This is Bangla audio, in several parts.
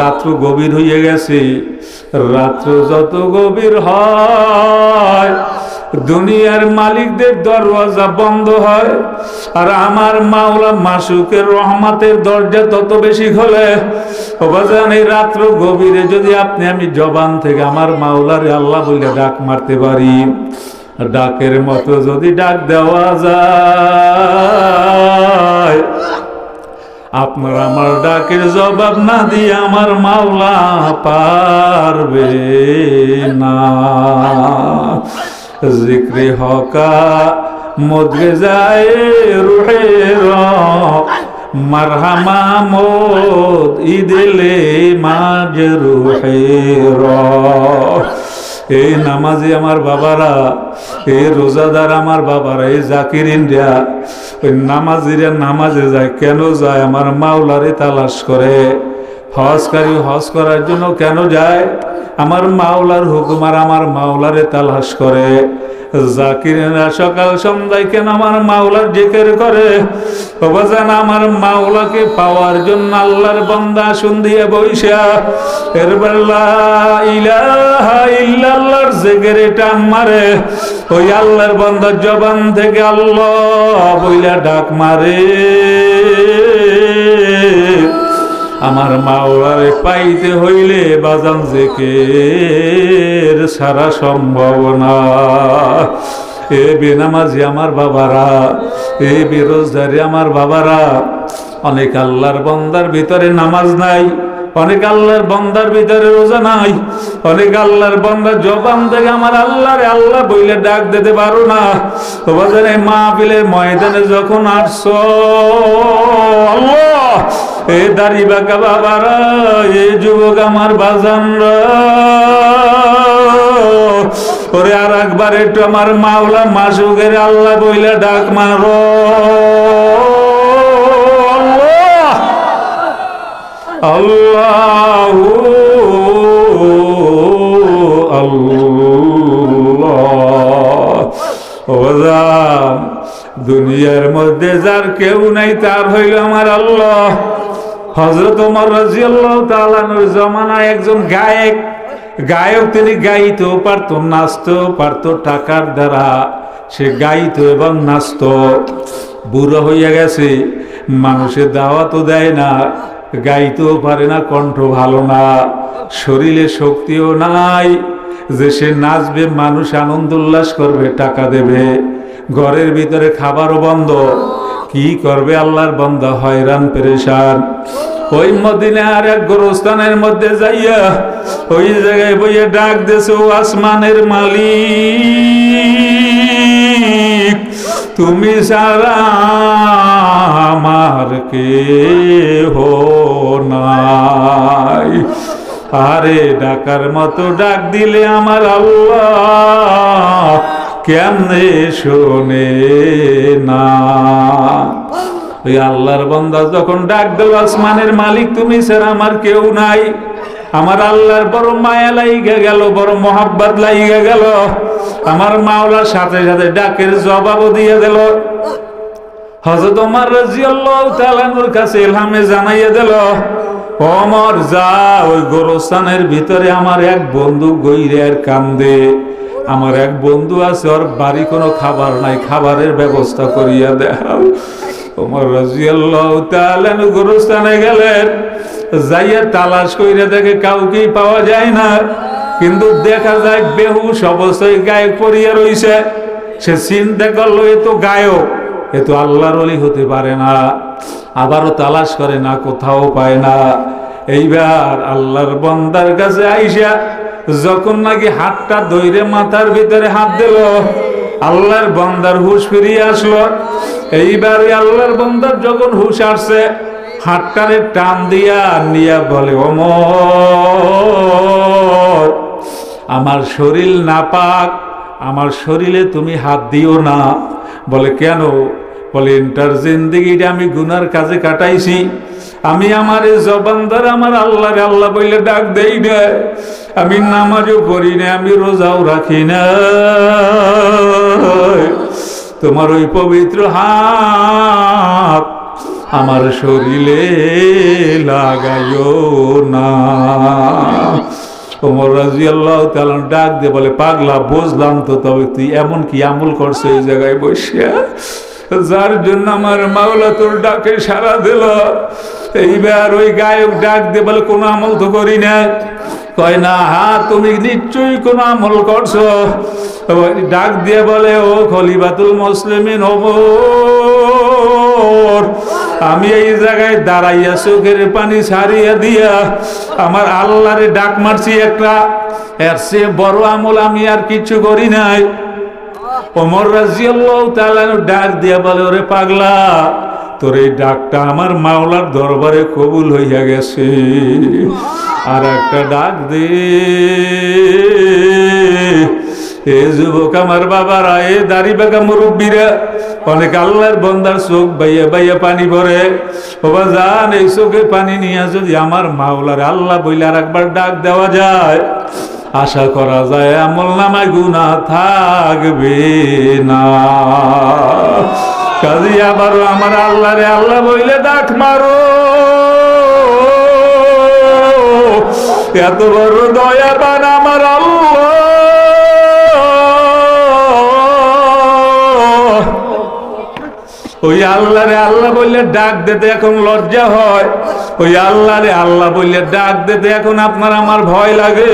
রাত্র গভীর হয়ে গেছে। রাত্র যত গভীর হয়, দুনিয়ার মালিকদের দরওয়াজা বন্ধ হয়, আর আমার মাওলা মাসুকের রহমাতের দরজা তত বেশি খোলে। এই রাত্র গভীরে যদি আপনি, আমি জবান থেকে আমার মাওলারে আল্লাহ বলে ডাক মারতে পারি। ডাকের মতো যদি ডাক দেওয়া যায় আপনার আমার ডাকের জবাব না দিয়ে আমার মাওলা পারবে না। জিক্রে হকা মদরে যায় রুহে মারহামা মোদ ইদিলে মাঝ রুহে এই নামাজি আমার বাবারা এই রোজাদার আমার বাবারা এই জাকির ইন্ডিয়া ওই নামাজিরা নামাজে যায় কেন যায়? আমার মাওলারে তালাশ করে। হজকারী হজ করার জন্য কেন যায়? আমার মাওলার হুকুম আর আমার মাওলারে তালাশ করে। জাকিরেরা সকাল সন্ধ্যায় কেন আমার মাওলার জিকের করে? বাজান আমার মাওলাকে পাওয়ার জন্য আল্লাহর বন্দা শুন দিয়ে বৈশা এর বেলা ইলাহা ইল্লাল্লাহর জিকের টান মারে। ওই আল্লাহর বন্দার জবান থেকে আল্লাহ বইলা ডাক মারে। আমার মাওলারে পাইতে হইলে বাজান জেকের সারা সম্ভাবনা এ বেনামাজি আমার বাবারা, এ বেরোজগারি আমার বাবারা, অনেক আল্লাহর বন্দার ভিতরে নামাজ নাই, অনেক আল্লাহর বন্দার ভিতরে রোজা নাই, অনেক আল্লাহর বন্দার জবান থেকে আমার আল্লাহরে আল্লাহ বইলে ডাক দিতে পারো না। তো বাজারে মা বিলের ময়দানে যখন আসছো, আল্লাহ! এ দাড়ি বাঁকা বাবারা, এ যুবক আমার বাজানরা। ওরে আর একবার একটু আমার মাওলা মাসুকের আল্লাহ বইলে ডাক মারো। আল্লাহ আল্লাহ দুনিয়ার মধ্যে যার কেউ নাই, তার হইল আমার আল্লাহ। হজরত ওমর রাজিয়াল্লাহ তাআলার জমানায় একজন গায়ক। গায়ক তিনি গাইতেও পারত, নাচতেও পারতো টাকার দ্বারা। সে গাইতো এবং নাচত। বুড়ো হইয়া গেছে মানুষের দাওয়াতও দেয় না, গাইতেও পারে না, কণ্ঠ ভালো না, শরীরে শক্তিও নাই। যে সে নাচবে, মানুষ আনন্দ উল্লাস করবে, টাকা দেবে। ঘরের ভিতরে খাবারও বন্ধ। কি করবে আল্লাহর বন্ধ হয়রান, পেরেশান। ওই মদিনে আর এক গোরস্থানের মধ্যে যাইয়া ওই জায়গায় বইয়ে ডাক ও আসমানের মালিক, তুমি সারা আমার কে হো নাই। আরে ডাকার মতো ডাক দিলে আমার আল্লাহ কেমনে শোনে না? ওই আল্লাহর বন্দা যখন ডাক দেব আসমানের মালিক, তুমি স্যার আমার কেউ নাই। আমার আল্লাহর বড় মায়া লাইগা গেল, বড় মোহাব্বত লাইগা গেল। আমার মাওলার সাথে সাথে ডাকের জবাবও দিয়ে দিল। হজরত ওমর রাজিয়াল্লাহু তাআলার কাছে ইলহামে জানাইয়া দিল ওমর যা ওই গোরস্থানের ভিতরে। আমার এক বন্ধু গইরে আর কান্দে। আমার এক বন্ধু আছে, ওর বাড়ি কোনো খাবার নাই। খাবারের ব্যবস্থা করিয়া দেও। ওমর রাজিয়াল্লাহু গোরস্থানে গেলেন। যাইয়া তালাশ কইরা দেখে কাউকেই পাওয়া যায় না। কিন্তু দেখা যায় বেহুশ অবস্থায় গায়ক পড়িয়া রইছে। সে চিন্তা করল, এ তো গায়ক, এ তো আল্লাহর হতে পারে না। আবারও তালাশ করে, না, কোথাও পায় না। এইবার আল্লাহর বন্দার কাছে আইসা যখন নাকি হাতটা দইরে মাথার ভিতরে হাত দিল, আল্লাহর বন্দার হুশ ফিরিয়ে আসলো। এইবার আল্লাহর বন্দার যখন হুশ আসছে, হাতটারে টান দিয়া নিয়া বলে ওমর আমার শরীর নাপাক, আমার শরীরে তুমি হাত দিও না। বলে, কেন? বলে, ইন্টার জিন্দিগিটা আমি গুনার কাজে কাটাইছি। আমি আমার এই জবান দ্বারা আমার আল্লাহরে আল্লাহ বইলে ডাক দেই না। আমি নামাজও পড়ি না, আমি রোজাও রাখি না। তোমার ওই পবিত্র হাত আমার শরীরে লাগাইও না। ওমর রাজি আল্লাহ তালান ডাক দিয়ে বলে, পাগলা, বুঝলাম তো, তবে তুই এমন কি আমল করছ এই জায়গায় বসে যার জন্য আমার মাওলা তোর ডাকে সারা দিল। এইবার ওই গায়ক ডাক দিয়ে বলে, কোনো আমল তো করি না। কয়, না, হা, তুমি নিশ্চয়ই কোনো আমল করছ। ডাক দিয়ে বলে, ও খলিফাতুল মুসলিমিন ওমর আমি এই জায়গায় দাঁড়াইয়া চোখের পানি ছাড়িয়া দিয়া আমার আল্লাহরে ডাক মারছি একটা। এর সে বড় আমল আমি আর কিছু করি নাই। ওমর রাজিয়াল্লাহ তাআলা ডাক দিয়া বলে, ওরে পাগলা, তোর এই ডাকটা আমার মাওলার দরবারে কবুল হইয়া গেছে। আর একটা ডাক দে। এ যুবক আমার বাবারা, এ দাড়ি বাঁকা মুরব্বীরা, অনেক আল্লাহর বন্দার চোখ বাইয়া বাইয়া পানি ভরে। বাবা যান এই চোখে পানি নিয়ে যদি আমার মাওলার আল্লাহ বইলে আর একবার ডাক দেওয়া যায় আশা করা যায় আমল নামায় গুণা থাকবে না। কাজে আবারও আমার আল্লাহরে আল্লাহ বইলে ডাক মারো। এত বড় দয়াবান আমার আল্লাহ ওই আল্লাহ রে আল্লাহ বললে ডাক দিতে এখন লজ্জা হয়। ওই আল্লাহ রে আল্লাহ বললে ডাক দিতে এখন আপনার আমার ভয় লাগে।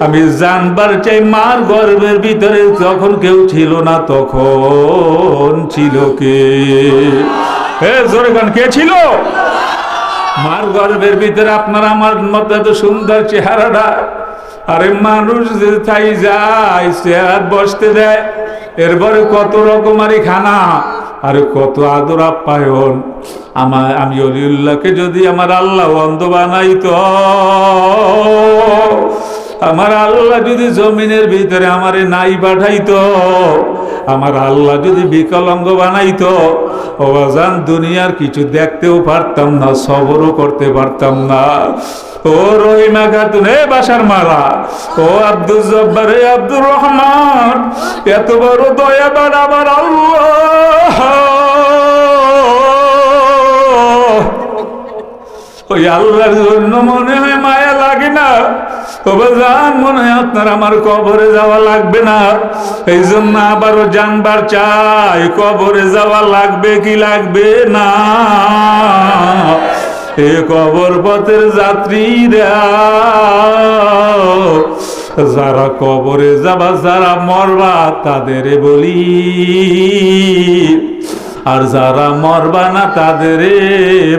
আমি জানবার চাই মার গর্ভের ভিতরে যখন কেউ ছিল না তখন ছিল কে? হে জোরে কে ছিল? মার গর্ভের ভিতরে আপনার আমার মতো এত সুন্দর চেহারাটা। আরে মানুষ যে চাই যায় আর বসতে দেয়। এরপরে কত রকমারি খানা আরে কত আদর আপ্যায়ন। আমার, আমি অলিউল্লাহকে যদি আমার আল্লাহ অন্ধ বানাইতো আমার আল্লাহ যদি জমিনের ভিতরে আমারে নাই পাঠাইতো, আমার আল্লাহ যদি বিকলাঙ্গ বানাইতো অবাজান দুনিয়ার কিছু দেখতেও পারতাম না, সবরও করতে পারতাম না। ও রহিমা খাতুন এ বাসার মারা ও আব্দুল জব্বার এ আব্দুর রহমান, এত বড় দয়াবান আমার আল্লাহ। ওই আল্লাহর জন্য মনে হয় মায়া লাগে না। তবে যান, মনে হয় আপনার আমার কবরে যাওয়া লাগবে না। এই জন্য আবারও জানবার চাই, কবরে যাওয়া লাগবে কি লাগবে না। এ কবর পথের যাত্রীরা যারা কবরে যাবা, যারা মরবা, তাদের বলি। আর যারা মরবা না, তাদের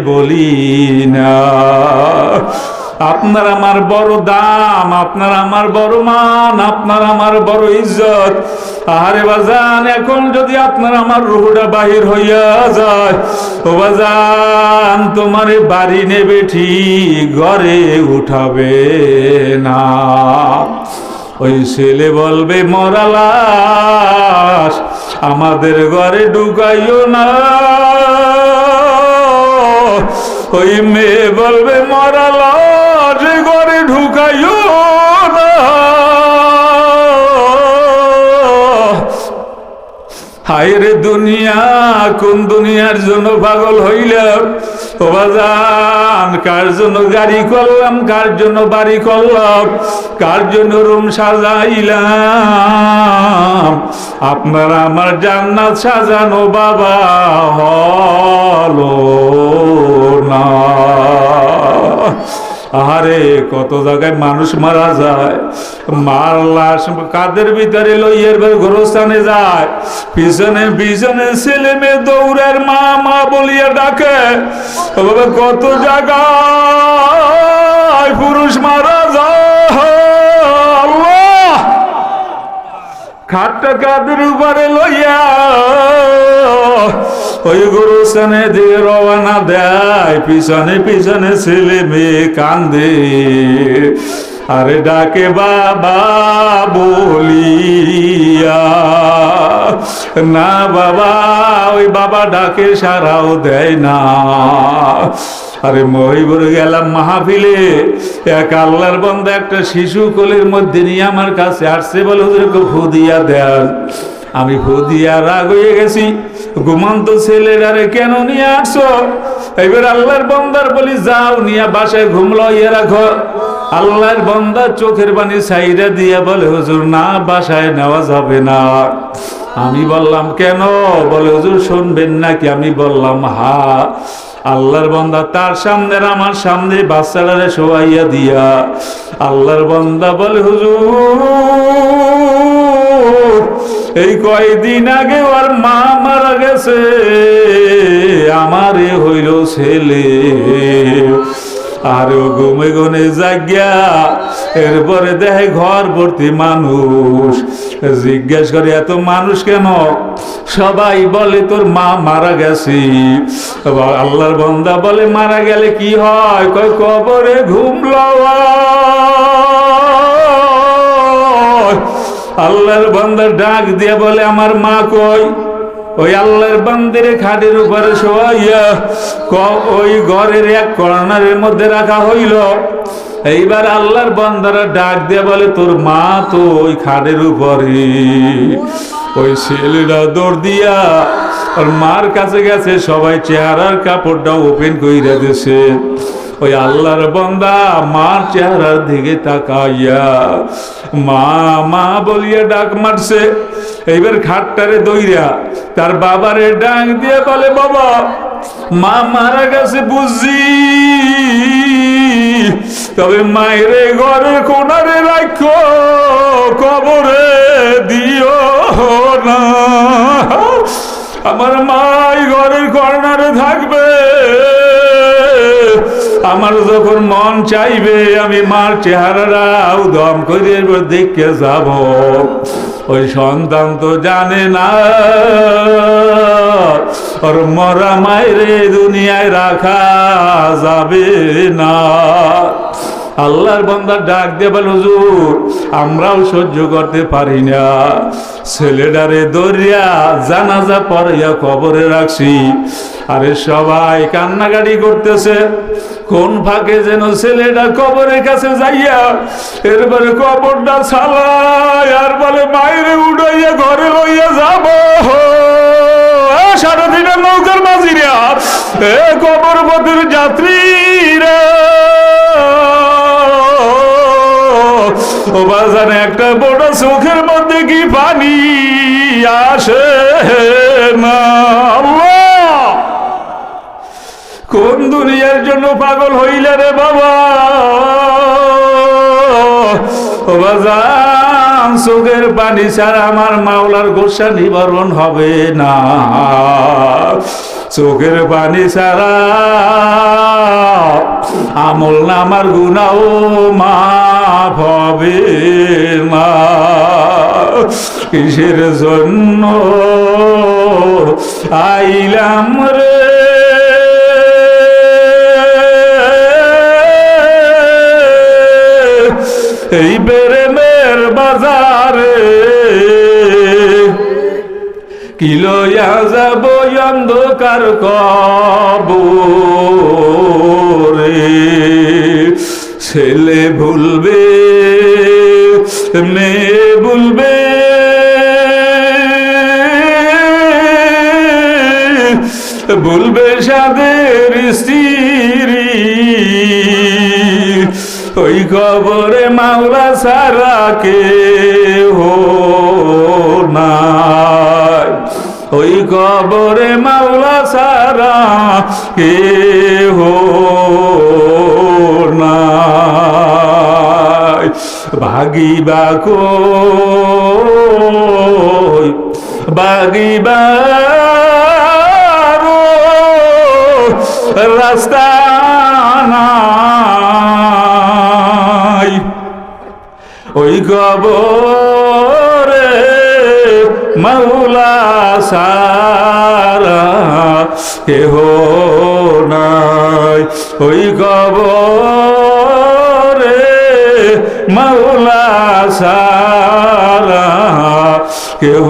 বলি না। আপনার আমার বড় দাম, আপনার আমার বড় মান, আপনার আমার বড় ইজ্জত। আরে বাজান, এখন যদি আপনার আমার রুহুটা বাহির হইয়া যায়, ও বাজান, তোমার বাড়ি নেবে ঠিক, ঘরে উঠাবে না। ওই ছেলে বলবে, মরালাস, আমাদের ঘরে ঢুকাইও না। ওই মেয়ে বলবে, মরালাস হায় রে দুনিয়া, কোন দুনিয়ার জন্য পাগল হইলাম কার জন্য গাড়ি করলাম, কার জন্য বাড়ি করলাম, কার জন্য রুম সাজাইলাম? আপনার আমার জান্নাত সাজানো বাবা হলো না। আহারে, কত জায়গায় মানুষ মারা যায়। মার লাশ কাদের ভিতরে লইয়ের গোরস্থানে যায়। পিছনে পিছনে ছেলে মেয়ে দৌড়ের মা মা বলিয়া ডাকে কত জায়গায় পুরুষ মারা যায়? খাটটা কাদের উপরে লইয়া? ওই গুরুস্থানে দিয়ে রওনা দেয়। পিছনে পিছনে ছেলে মেয়ে কান্দে। আরে ডাকে বাবা বলিয়া, না বাবা, ওই বাবা ডাকে সারাও দেয় না। আরে মহিবুর, গেলাম মাহফিলে। এক আল্লাহর বন্ধ একটা শিশু কোলের মধ্যে নিয়ে আমার কাছে আসছে বলে ওদেরকে ফু দিয়া দেন। আমি হুদিয়া রাগ হয়ে গেছি। ঘুমন্ত ছেলেরারে কেন নিয়ে আসো এবার আল্লাহর বন্দার বলি, যাও নিয়ে বাসায় ঘুমলো ইয়ে রাখো। আল্লাহর বন্দার চোখের পানি সাইরা দিয়ে বলে, হুজুর, না, বাসায় নেওয়া যাবে না। আমি বললাম, কেন? বলে, হুজুর, শুনবেন নাকি? আমি বললাম, হা। আল্লাহর বন্দা তার সামনে আমার সামনে বাচ্চাটারে শোয়াইয়া দিয়া। আল্লাহর বন্দা বলে, হুজুর, এই কয়দিন আগে ওর মা মারা গেছে। আমারে হইল ছেলে। আর ও ঘুমে গুনে জাগিয়া এরপরে দেখে ঘর ভর্তি মানুষ। জিজ্ঞেস করে, এত মানুষ কেন? সবাই বলে, তোর মা মারা গেছে। আল্লাহর বন্দা বলে, মারা গেলে কি হয়? কয়, কবরে ঘুমলো আল্লাহর বান্দার ডাক দিয়ে বলে, আমার মা কই? ওই আল্লাহর বান্দিরে খাটের উপরে শোয়াইয়া ওই ঘরের এক কর্নারের মধ্যে রাখা হইল। এইবার আল্লাহর বান্দারা ডাক দিয়ে বলে, তোর মা তো ওই খাটের উপরে। ওই ছেলেটা দৌড় দিয়া ওর মার কাছে গেছে, সবাই চেহারার কাপড়টা ওপেন কইরা দিছে। ওই আল্লাহর বন্দা মার চেহারার দিকে তাকাইয়া মা মা বলিয়া ডাক মারছে। এইবার খাটটারে দইরা তার বাবারে ডাক দিয়ে বলে, বাবা, মা মারা গেছে বুঝি। তবে মায়েরে ঘরের কোনারে রাখো কবরে দিও না। আমার মাই ঘরের কর্নারে থাকবে আমার যখন মন চাইবে, আমি মার চেহারাটা উদম করে দেখে যাব। ওই সন্তান তো জানে না। ওর মরা মায়েরে দুনিয়ায় রাখা যাবে না। আল্লাহর বন্দার ডাক দিয়ে বল, হুজুর আমরাও সহ্য করতে পারি না। ছেলেটারে দরিয়া জানাজা পড়াইয়া কবরে রাখছি। আরে সবাই কান্নাকাটি করতেছে। কোন ফাঁকে যেন ছেলেটা কবরের কাছে যাইয়া এরপরে কবরটা ছালাই আর বলে, মায়ের উড়াইয়া ঘরে লইয়া যাব। সারাদিনের নৌকার মাঝিরা এ কবর পথের যাত্রীরা বাজারে একটা বড় চোখের মধ্যে কি পানি আসে না? কোন দুনিয়ার জন্য পাগল হইলে রে বাবা? বাজান চোখের পানি ছাড়া আমার মাওলার গোসা নিবারণ হবে না। চোখের পানি ছাড়া আমল নামার গুনাও মাফ হবে না কিসের জন্য আইলাম রে? এই বেরেমের বাজারে কি লইয়া যাব অন্ধকার কবরে? ছেলে ভুলবে, মেয়ে ভুলবে। ভুলবে সাদের স্ত্রী। ওই কবরে মাওলা সারা কে হো নাই। ওই কবরে মাওলা সারা কে হো নাই ভাগিবা কই? বাগিবা রাস্তা নাই। ওই কবরে মাওলা সারা কেহ নাই ওই কবরে মাওলা সারা কেহ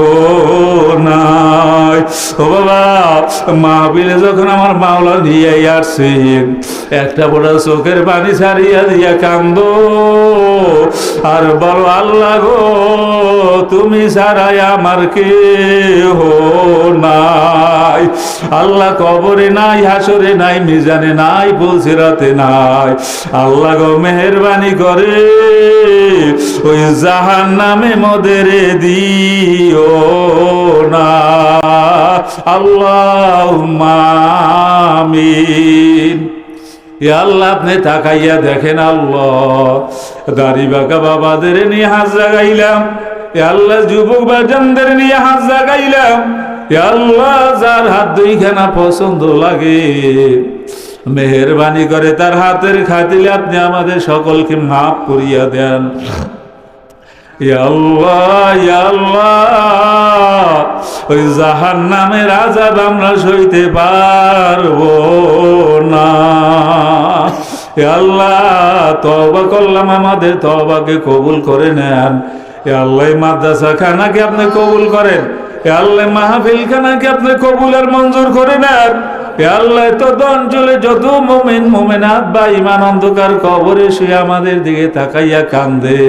নাই। ও বাবা মাহবিলে যখন আমার মাওলা নিয়ে আসছেন একটা বড় চোখের পানি ছাড়িয়া দিয়া কান্দ। আর বলো, আল্লাহ গো, তুমি ছাড়াই আমার কে হো নাই। আল্লাহ কবরে নাই, হাসরে নাই, মিজানে নাই বলছে রাতে নাই। আল্লাহ গো, মেহরবানি করে। ওই জাহান নামে মদের দিও না। আল্লাহ মামিন আল্লাহ আপনি তাকাইয়া দেখেন আল্লাহ। দাড়ি বাঁকা বাবাদের নিয়ে হাত জাগাইলাম। আল্লাহ যুবক বাজানদের নিয়ে হাত জাগাইলাম। আল্লাহ যার হাত দুইখানা পছন্দ লাগে। মেহরবানি করে তার হাতের খাতিলে আপনি আমাদের সকলকে মাফ করিয়া দেন। ওই জাহান নামের আমরা সইতে পারব না। আল্লাহ তবা করলাম আমাদের তবাকে কবুল করে নেন। আল্লাহ মাদ্রাসা খানাকে আপনি কবুল করেন? আল্লাহ মাহফিল খানাকে আপনি কবুলের মঞ্জুর করে নেন? আল্লাহ তো অঞ্চলে যত মোমেন মোমেনাত, বা ইমান অন্ধকার কবরে সে আমাদের দিকে তাকাইয়া কান্দে।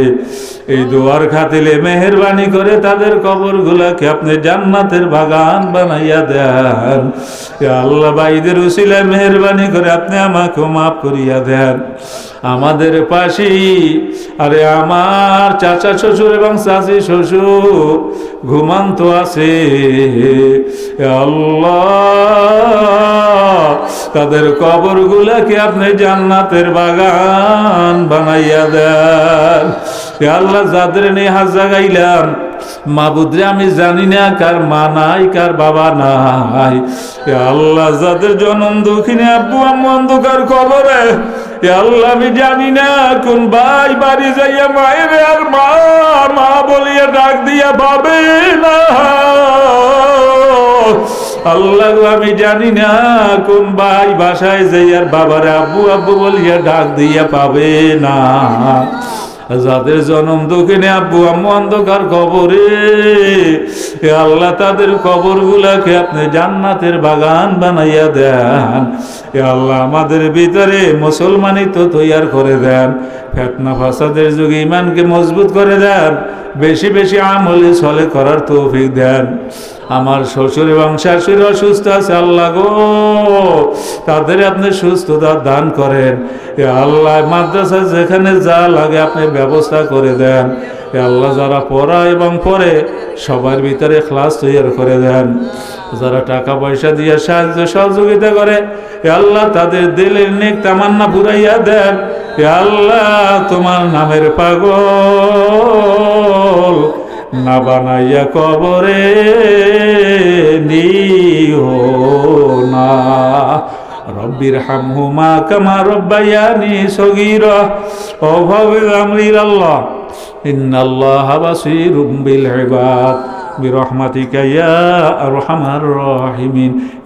এই দোয়ার খাতিলে মেহরবানি করে তাদের কবর গুলাকে আপনি জান্নাতের বাগান বানাইয়া দেন। আল্লাহ বাইদের উসিলায় মেহরবানি করে আপনি আমাকে মাফ করিয়া দেন। আমাদের পাশেই, আরে আমার চাচা শ্বশুর এবং চাচি শ্বশুর ঘুমান্ত আছে। আল্লাহ তাদের কবর গুলাকে আপনি জান্নাতের বাগান বানাইয়া দেন। আল্লাহ যাদের নিয়ে জাগাইলাম, মাবুদরে আমি জানি না কার মা নাই, কার বাবা নাই। আল্লাহ যাদের জনম দুঃখিনী, আব্বু আম্মু অন্ধকার কবরে আল্লাহ আমি জানি না কোন ভাই বাড়ি যাইয়া মায়ের আর মা মা বলিয়া ডাক দিয়া পাবে না। আল্লাহ আমি জানি না কোন ভাই বাসায় যাই আর বাবার আব্বু আব্বু বলিয়া ডাক দিয়া পাবে না। যাদের জনম দক্ষিণে আব্বু আম্মু অন্ধকার কবরে আল্লাহ তাদের কবর গুলাকে আপনি জান্নাতের বাগান বানাইয়া দেন। আল্লাহ আমাদের ভিতরে মুসলমানই তো তৈয়ার করে দেন। ফেতনা ফাসাদের যুগে ইমানকে মজবুত করে দেন। বেশি বেশি আমলে ছলে করার তৌফিক দেন। আমার শ্বশুর এবং শাশুড়ি অসুস্থ আছে, আল্লাহ গো। তাদের আপনি সুস্থতা দান করেন। এ আল্লাহ মাদ্রাসা যেখানে যা লাগে আপনি ব্যবস্থা করে দেন। আল্লাহ যারা পড়া এবং পড়ে, সবার ভিতরে ক্লাস তৈরি করে দেন। যারা টাকা পয়সা দিয়ে সাহায্য সহযোগিতা করে, এ আল্লাহ তাদের দিলের নেক তামান্না পুরাইয়া দেন। এ আল্লাহ তোমার নামের পাগল। না বানাইয়া কবরে নিও না। রব্বির হামহুমা কামা রব্বায়ানি সগীরা। অভাবে আমরির আল্লাহ, ইন্নাল্লাহ বাসীরুম বিল বিরহমাতিকা ইয়া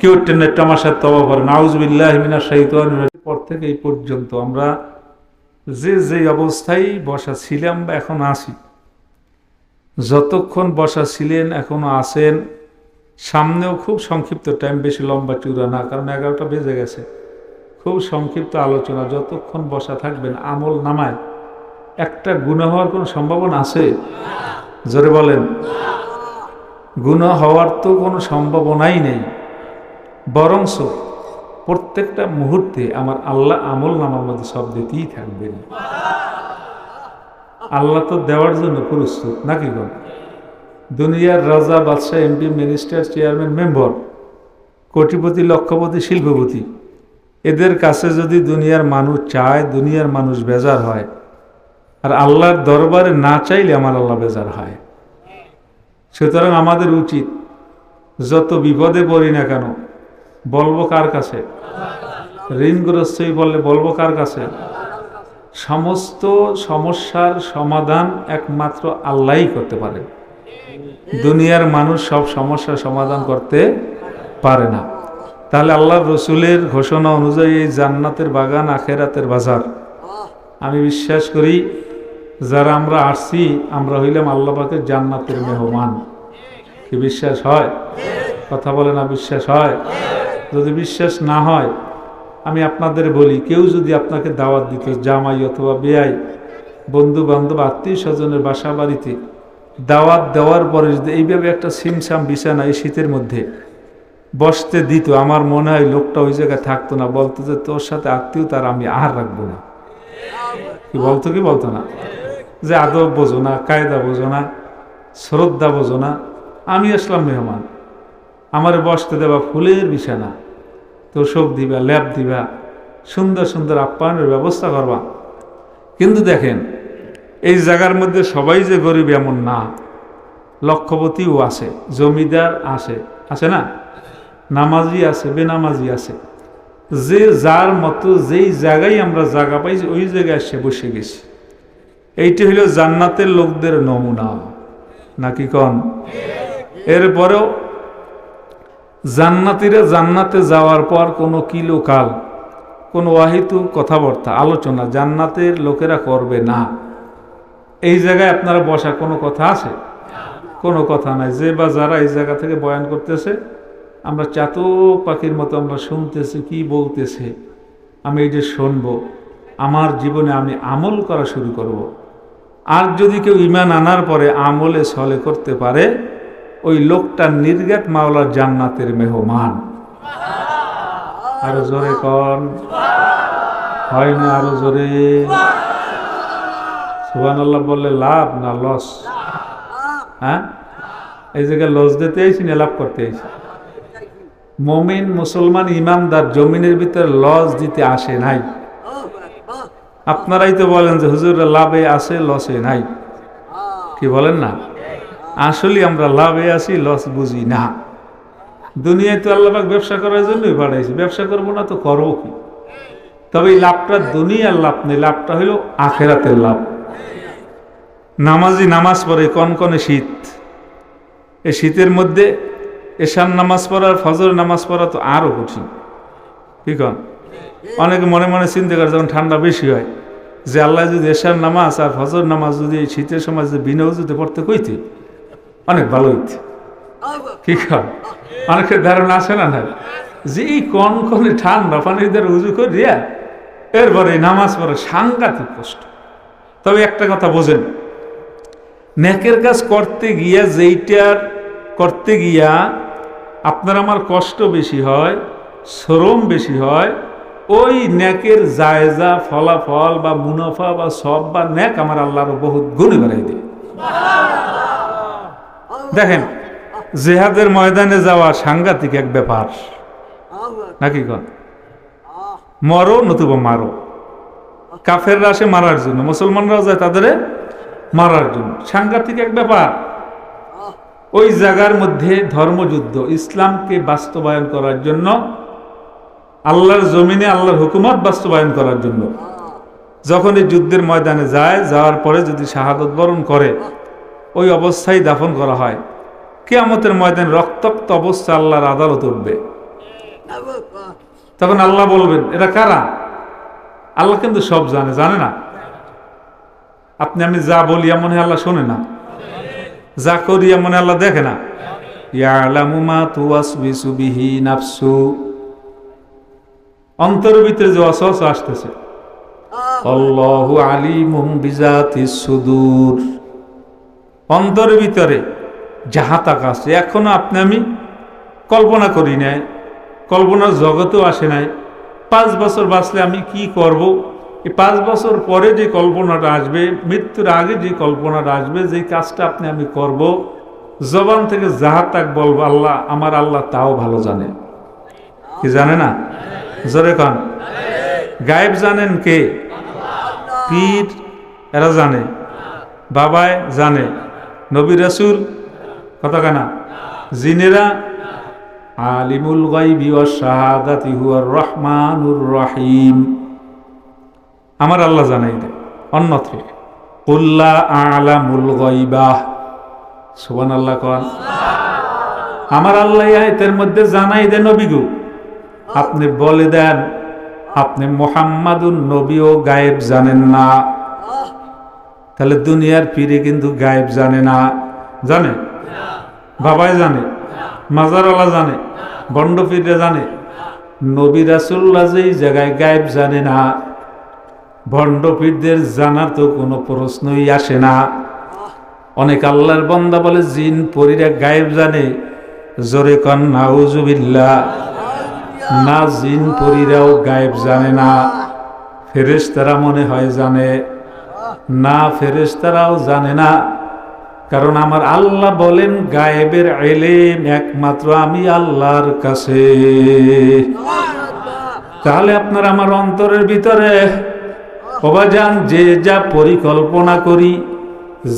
কেউ আমার পর্যন্ত আমরা যে যে অবস্থায় বসা ছিলাম বা এখন আছি যতক্ষণ বসা ছিলেন, এখনও আছেন, সামনেও খুব সংক্ষিপ্ত টাইম বেশি লম্বা চূড়া না, কারণ এগারোটা বেজে গেছে। খুব সংক্ষিপ্ত আলোচনা, যতক্ষণ বসা থাকবেন, আমল নামায়। একটা গুণা হওয়ার কোনো সম্ভাবনা আছে? জোরে বলেন। গুণা হওয়ার তো কোনো সম্ভাবনাই নেই। বরংস প্রত্যেকটা মুহূর্তে আমার আল্লাহ আমল নামার মধ্যে সব দিতেই থাকবেন। আল্লাহ তো দেওয়ার জন্য প্রস্তুত নাকি গো দুনিয়ার রাজা, বাদশাহ, এমপি, মিনিস্টার, চেয়ারম্যান, মেম্বর, কোটিপতি, লক্ষপতি, শিল্পপতি, এদের কাছে যদি দুনিয়ার মানুষ চায়, দুনিয়ার মানুষ বেজার হয়, আর আল্লাহর দরবারে না চাইলে আমার আল্লাহ বেজার হয়। সুতরাং আমাদের উচিত যত বিপদে পড়ি না কেন, বলব কার কাছে? ঋণগ্রস্তই বললে বলব কার কাছে? সমস্ত সমস্যার সমাধান একমাত্র আল্লাহই করতে পারে। দুনিয়ার মানুষ সব সমস্যার সমাধান করতে পারে না। তাহলে আল্লাহ রসুলের ঘোষণা অনুযায়ী এই জান্নাতের বাগান, আখেরাতের বাজার। আমি বিশ্বাস করি, যারা আমরা আসছি, আমরা হইলাম আল্লাপাকের জান্নাতের মেহমান। কি বিশ্বাস হয়? কথা বলে না বিশ্বাস হয়? যদি বিশ্বাস না হয় আমি আপনাদের বলি, কেউ যদি আপনাকে দাওয়াত দিত, জামাই অথবা বেয়াই বন্ধু বান্ধব আত্মীয় স্বজনের বাসা বাড়িতে দাওয়াত দেওয়ার পরে যদি এইভাবে একটা সিমসাম বিছানা এই শীতের মধ্যে বসতে দিত, আমার মনে হয় লোকটা ওই জায়গায় থাকতো না, বলতো যে তোর সাথে আত্মীয়, তার আমি আর রাখব না। কি বলতো কি বলতো না? যে আদব বোঝো না, কায়দা বোঝো না, শ্রদ্ধা বোঝো না, আমি আসলাম মেহমান। আমার বসতে দেওয়া ফুলের বিছানা তোষক দিবা, ল্যাব দিবা, সুন্দর সুন্দর আপ্যায়নের ব্যবস্থা করবা। কিন্তু দেখেন, এই জায়গার মধ্যে সবাই যে গরিব এমন না। লক্ষপতিও আছে, জমিদার আছে আছে না? নামাজি আছে, বেনামাজি আছে। যে যার মতো, যেই জায়গায় আমরা জায়গা পাইছি, ওই জায়গায় এসে বসে গেছি। এইটি হইল জান্নাতের লোকদের নমুনা। নাকি কন? এরপরেও জান্নাতিরা জান্নাতে যাওয়ার পর কোনো কিলো কাল কোনো ওয়াহিতু কথাবার্তা, আলোচনা জান্নাতের লোকেরা করবে না। এই জায়গায় আপনারা বসা কোনো কথা আছে? কোনো কথা নাই। যে বা যারা এই জায়গা থেকে বয়ান করতেছে, আমরা চাতক পাখির মতো আমরা শুনতেছি, কি বলতেছে? আমি এই যে শুনব, আমার জীবনে আমি আমল করা শুরু করব। আর যদি কেউ ইমান আনার পরে আমলে সলে করতে পারে ওই লোকটা নির্গাত মাওলার জান্নাতের মেহমান। আরও জোরে কন। হয় না আরও জোরে। সুবান আল্লাহ বললে লাভ না লস? হ্যাঁ? এই জায়গায় লস দিতে আইসি না লাভ করতে আইসি? মমিন, মুসলমান ইমানদার জমিনের ভিতরে লস দিতে আসে নাই। আপনারাই তো বলেন যে হুজুর লাভে আছে লসে নাই। কি বলেন না? আসলে আমরা লাভে আছি লস বুঝি না। দুনিয়ায় তো আল্লাহবাক ব্যবসা করার জন্যই বাড়াইছি ব্যবসা করব না তো করব কি? তবে এই লাভটা দুনিয়ার লাভ নেই লাভটা হইল আখেরাতের লাভ। নামাজি নামাজ পড়ে কনকনে শীত। এই শীতের মধ্যে এশান নামাজ পড়ার ফজর নামাজ পড়া তো আরও কঠিন। কি কন? অনেকে মনে মনে চিন্তা করে, যখন ঠান্ডা বেশি হয়, যে আল্লাহ যদি এশার নামাজ আর ফজর নামাজ যদি এই শীতের সময় যদি বিনা উজুতে পড়তে কইতে অনেক ভালো হইতে। কি কন অনেকের ধারণা আছে না না যে এই কন কনে ঠান্ডা পানিদের উজু করিয়া এরপরে নামাজ পড়া সাংঘাতিক কষ্ট। তবে একটা কথা বোঝেন, নেকের কাজ করতে গিয়া যেইটার করতে গিয়া আপনার আমার কষ্ট বেশি হয়, শ্রম বেশি হয়, ওই নেকের জায়জা, ফলাফল বা মুনাফা বা সব বা নেক আমার আল্লাহর বহুত গুণে বাড়াই দেয়। দেখেন, জেহাদের ময়দানে যাওয়া সাংঘাতিক এক ব্যাপার। নাকি কন? মরো নতুবা মারো। কাফেররা আসে মারার জন্য, মুসলমানরাও যায় তাদের মারার জন্য। সাংঘাতিক এক ব্যাপার। ওই জায়গার মধ্যে ধর্মযুদ্ধ, ইসলামকে বাস্তবায়ন করার জন্য, আল্লাহর জমিনে আল্লাহর হুকুমত বাস্তবায়ন করার জন্য। যখন এই যুদ্ধের ময়দানে যায়, যাওয়ার পরে যদি শাহাদত বরণ করে ওই অবস্থায় দাফন করা হয়। কেয়ামতের ময়দানে রক্তাক্ত অবস্থা আল্লাহর আদালত উঠবে। তখন আল্লাহ বলবেন এরা কারা? আল্লাহ কিন্তু সব জানে জানে না। আপনি আমি যা বলি এমন আল্লাহ শোনে না। যা করি এমন আল্লাহ দেখে না। ভিতরে যে অসহস আসতেছে। আল্লাহু আলিমুম বিজাতিস সুদূর। অন্তরের ভিতরে যাহা তাক আছে। এখনও আপনি আমি কল্পনা করি নাই, কল্পনার জগতেও আসে নাই। পাঁচ বছর বাঁচলে আমি কি করব? এই পাঁচ বছর পরে যে কল্পনাটা আসবে, মৃত্যুর আগে যে কল্পনাটা আসবে, যে কাজটা আপনি আমি করব, জবান থেকে যাহা তাক বলব, আল্লাহ, আমার আল্লাহ তাও ভালো জানে। কি জানে না? জোরে কন। গায়েব জানেন কে? পীর, এরা জানে। বাবায় জানে। নবী রাসুল কত কানা জিনেরা আলিমুল গাইবি ওয়াস শাহাদাতি হুয়ার রহমানুর রহিম। আমার আল্লাহ জানাই দেয় অন্যত্র কুল্লা আলামুল গাইবাহ সুবান আল্লাহ কন। আমার আল্লাহ আয়াতের মধ্যে জানাই দেন নবীগু আপনি বলে দেন, আপনি মোহাম্মদুন নবী ও গায়েব জানেন না। তাহলে দুনিয়ার পীরে কিন্তু গায়েব জানে না। জানে? বাবাই জানে। মাজারওয়ালা জানে। বন্ড পীরে জানে। নবী রাসুল্লাহ যেই জায়গায় গায়েব জানে না। ভণ্ডপীরদের জানার তো কোনো প্রশ্নই আসে না। অনেক আল্লাহর বন্দা বলে, জিন পরীরা গায়েব জানে। জোরে কন নাউজুবিল্লা না, জিন পরীরাও গায়েব জানে না। ফেরেশতারা মনে হয় জানে। না ফেরেস্তারাও জানে না। কারণ আমার আল্লাহ বলেন, গায়েবের এলেম একমাত্র আমি আল্লাহর কাছে। তাহলে আপনার আমার অন্তরের ভিতরে, অবাজান, যে যা পরিকল্পনা করি,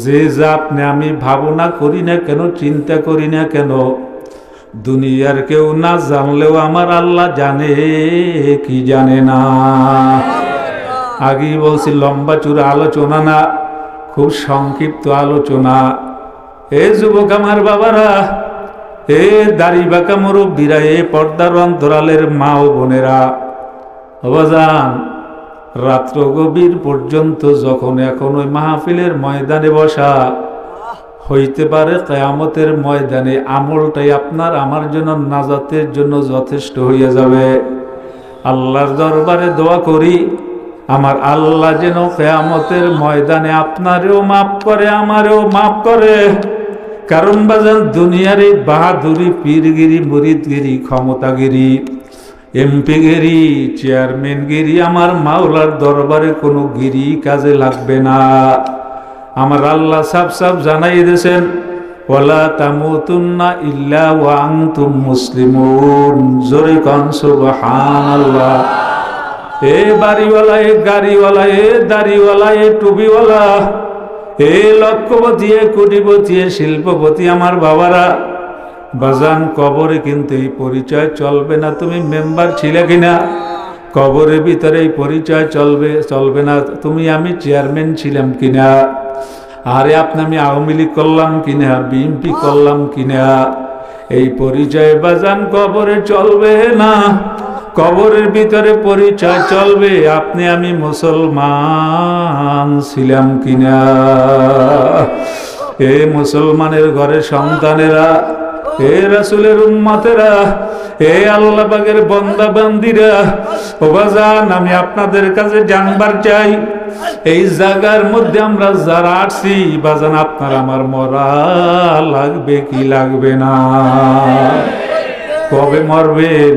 যে যা আপনি আমি ভাবনা করি না কেন, চিন্তা করি না কেন, দুনিয়ার কেউ না জানলেও আমার আল্লাহ জানে কি জানে না। আগেই বলছি, লম্বা চূড়া আলোচনা না, খুব সংক্ষিপ্ত আলোচনা। এ যুবক আমার বাবারা, এ দাড়ি বাঁকা মুরব্বীরা, এ পর্দার অন্তরালের মা ও বোনেরা। অবাজান রাত্র গভীর পর্যন্ত যখন এখন ওই মাহফিলের ময়দানে বসা, হইতে পারে কেয়ামতের ময়দানে আমলটাই আপনার, আমার জন্য নাজাতের জন্য যথেষ্ট হইয়া যাবে। আল্লাহর দরবারে দোয়া করি আমার আল্লাহ যেন কেয়ামতের ময়দানে আপনারেও মাফ করে, আমারেও মাফ করে। কারণ বাজান, দুনিয়ার বাহাদুরি, পীরগিরি, মুরিদগিরি, ক্ষমতাগিরি, এমপিগিরি, চেয়ারম্যানগিরি, আমার মাওলার দরবারে কোনো গিরি কাজে লাগবে না। আমার আল্লাহ সাফ সাফ জানাই দিয়েছেন ওলা তামুতুন্না ইল্লা ওয়াংতুম মুসলিমুন। জোরে কন, সুবহানাল্লাহ। এ বাড়িওয়ালা, এ গাড়িওয়ালা, এ দাড়িওয়ালা, এ টুপিওয়ালা, এ লক্ষপতি এ কোটিপতি, এ শিল্পপতি আমার বাবারা। বাজান, কবরে কিন্তু এই পরিচয় চলবে না। তুমি মেম্বার ছিলে কিনা? কবরের ভিতরে এই পরিচয় চলবে চলবে না। তুমি আমি চেয়ারম্যান ছিলাম কিনা? আরে আপনি আমি আওয়ামী লীগ করলাম কিনা? বিএনপি করলাম কিনা? এই পরিচয় বাজান, কবরে চলবে না। কবরের ভিতরে পরিচয় চলবে, আপনি আমি মুসলমান ছিলাম কিনা? এ মুসলমানের ঘরে সন্তানেরা, এ রাসুলের উম্মতেরা, এ আল্লাহ বাগের বন্দা বান্দিরা ও বাজান, আমি আপনাদের কাছে জানবার চাই, এই জায়গার মধ্যে আমরা যারা আসছি বাজান, আপনার আমার মরা লাগবে কি লাগবে না? কবে মরবেন?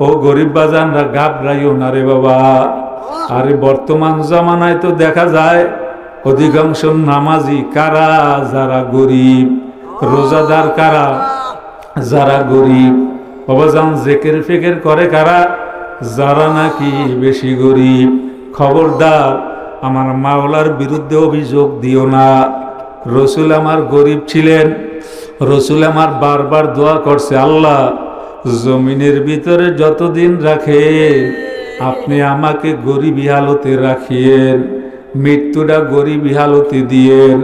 ও গরিব বাজানরা গাবরাইও না রে বাবা। আরে বর্তমান জামানায় তো দেখা যায়, অধিকাংশ নামাজি কারা? যারা গরিব। রোজাদার কারা? যারা গরিব। অবজান জেকের ফেকের করে কারা? যারা নাকি বেশি গরিব। খবরদার, আমার মাওলার বিরুদ্ধে অভিযোগ দিও না। রসুল আমার গরিব ছিলেন। রসুল আমার বারবার দোয়া করছে, আল্লাহ জমিনের ভিতরে যতদিন রাখে, আপনি আমাকে গরিবী হালতে রাখিয়েন, মৃত্যুটা গরিবী হালতে দিয়েন।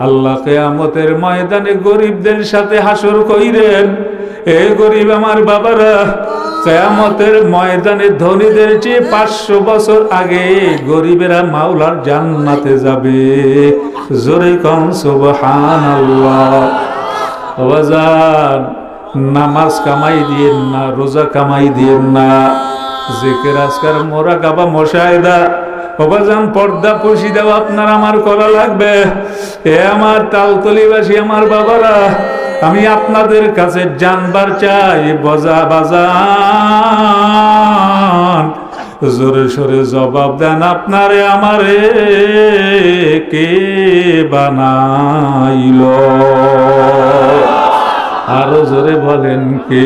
আল্লাহ কেয়ামতের ময়দানে গরিবদের সাথে হাসর কইরেন, এ গরিব আমার বাবারা, কেয়ামতের ময়দানে ধনীদের চেয়ে পাঁচশো বছর আগে গরিবেরা মাওলার জান্নাতে যাবে। জোরে কম সুবহান আল্লাহ নামাজ কামাই দিয়েন না, রোজা কামাই দিয়েন না। জেকের আজকার মোরা কাবা মশায়দা। বাবাজান পর্দা পুষি দেওয়া আপনার আমার করা লাগবে। এ আমার তালতলিবাসী, আমার বাবারা, আমি আপনাদের কাছে জানবার চাই, বজা বাজান। জোরে সরে জবাব দেন আপনারে, আমারে কে বানাইল? আরও জোরে বলেন কে?